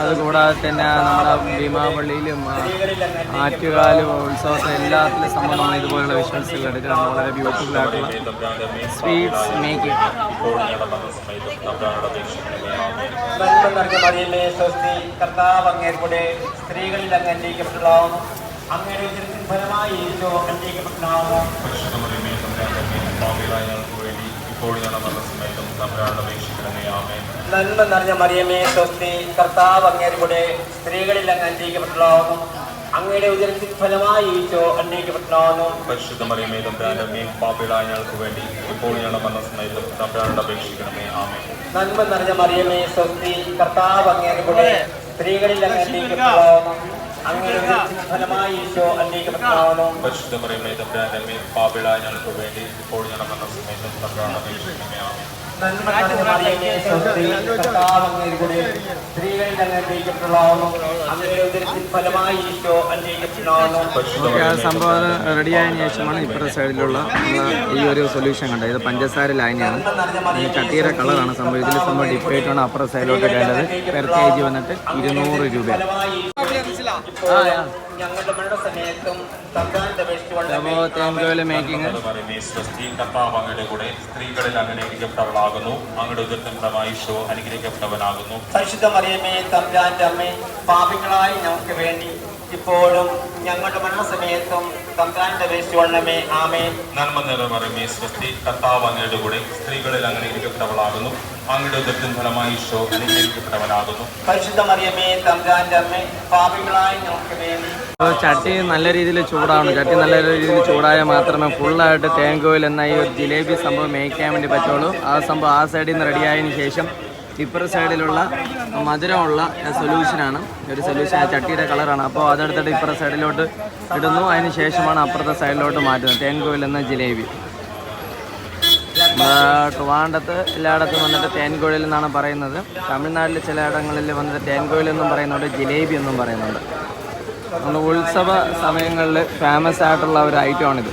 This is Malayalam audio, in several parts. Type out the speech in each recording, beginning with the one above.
അതുകൂടാതെ തന്നെ നമ്മുടെ ഭീമാപള്ളിയിലും ആറ്റുകാലും ഉത്സവത്തെ എല്ലാത്തിലും സംബന്ധമാണ് ഇതുപോലുള്ള വിഷ്വൽസുകൾ എടുക്കുന്നത് വളരെ ബ്യൂട്ടിഫുൾ ആയിട്ടുള്ള സ്വീറ്റ്സ് മറിയമേ സ്വസ്തി കർത്താവ് അങ്ങേർക്കൂടെ ഫലമായി അങ്ങ് അന്വേഷിക്കപ്പെട്ടതാവുന്നു നന്മ നിറഞ്ഞ മറിയമേ സ്വസ്തി കർത്താവ് അങ്ങേർക്കൂടെ സ്ത്രീകളിൽ അങ്ങ് അന്വേഷിക്കപ്പെട്ടതാവുന്നു അങ്ങയുടെ ഉദരത്തിൽ ഫലമായി ഈശോ അന്വേഷിക്കപ്പെട്ടതാവുന്നു പരിശുദ്ധ മറിയമേ തമ്പ്രാനമേ പാപികളായ ഞങ്ങൾക്ക് വേണ്ടി ഇപ്പോൾ ഞങ്ങളുടെ മരണസമയത്തും തമ്പ്രാനോട് അപേക്ഷിക്കണമേ ആമേ നന്മ നിറഞ്ഞ മറിയമേ സ്വസ്തി കർത്താവ് അങ്ങേരുടെ സ്ത്രീകളിൽ അങ്ങ് അന്വേഷിക്കപ്പെട്ടതാവുന്നു പരിശുദ്ധ അമ്മയും പാപികളായ ഞങ്ങൾക്ക് വേണ്ടി ഇപ്പോൾ സ്ത്രീകളിൽ സംഭവം റെഡിയായതിനു ശേഷമാണ് ഇപ്പുറത്തെ സൈഡിലുള്ള ഈ ഒരു സൊല്യൂഷൻ കണ്ടത്. ഇത് പഞ്ചസാര ലായനിയാണ്. ഈ ചട്ടിയുടെ കളറാണ് സംഭവം. ഇതിൽ സംഭവം ആയിട്ടാണ് അപ്പുറത്തെ സൈഡിലോട്ട് കേട്ടത് പെർ കെ ജി വന്നിട്ട് ഇരുന്നൂറ് രൂപ കൂടെ സ്ത്രീകളിൽ അനുഗ്രഹിക്കപ്പെട്ടവളാകുന്നു അങ്ങയുടെ അനുഗ്രഹിക്കപ്പെട്ടവനാകുന്നു. പരിശുദ്ധ മറിയമേ തമ്പാന്റെ അമ്മേ പാപികളായി ഞങ്ങൾക്ക് വേണ്ടി ഇപ്പോഴും ഞങ്ങളുടെ മരണസമയത്തും തന്ത്രാന്റെ അപേക്ഷിച്ചുകൊള്ളമേ ആമേ നന്മ നിറമറമേ സ്വസ്തി കർത്താവ് അങ്ങയുടെ കൂടെ സ്ത്രീകളിൽ അങ്ങനെ അനുഗ്രഹിക്കപ്പെട്ടവളാകുന്നു അങ്ങയുടെ ഉദരത്തിൻ ഫലമായി ഈശോ അനുഗ്രഹിക്കപ്പെട്ടവനാകുന്നു. പരിശുദ്ധമറിയമേ മറിയമേ തമ്പാന്റെ അമ്മേ പാപികളായി നോക്കുമേ വേണ്ടി. ചട്ടി നല്ല രീതിയിൽ ചൂടാണ് ചട്ടി നല്ല രീതിയിൽ ചൂടായാൽ മാത്രമേ ഫുള്ളായിട്ട് തേങ്കോയിൽ എന്ന ഈ ഒരു ജിലേബി സംഭവം മേയ്ക്കാൻ വേണ്ടി പറ്റുള്ളൂ. ആ സംഭവം ആ സൈഡിൽ നിന്ന് റെഡിയായതിനു ശേഷം ഇപ്പുറ സൈഡിലുള്ള മധുരമുള്ള സൊല്യൂഷനാണ് ഒരു സൊല്യൂഷൻ ചട്ടിയുടെ കളറാണ് അപ്പോൾ അതെടുത്തിട്ട് ഇപ്പുറ സൈഡിലോട്ട് ഇടുന്നു. അതിന് ശേഷമാണ് അപ്പുറത്തെ സൈഡിലോട്ട് മാറ്റുന്നത്. തേൻകോയിൽ എന്ന ജിലേബി. ട്രിവാണ്ടത്ത് എല്ലായിടത്തും വന്നിട്ട് തേൻകോഴിൽ എന്നാണ് പറയുന്നത്. തമിഴ്നാട്ടിൽ ചിലയിടങ്ങളിൽ വന്നിട്ട് തേൻകോഴിൽ എന്നും പറയുന്നുണ്ട് ജിലേബി എന്നും പറയുന്നുണ്ട്. നമ്മൾ ഉത്സവ സമയങ്ങളിൽ ഫേമസ് ആയിട്ടുള്ള ഒരു ഐറ്റമാണിത്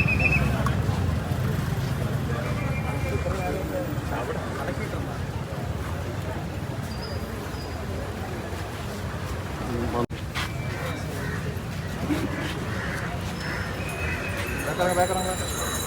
கரங்க பேக் கரங்க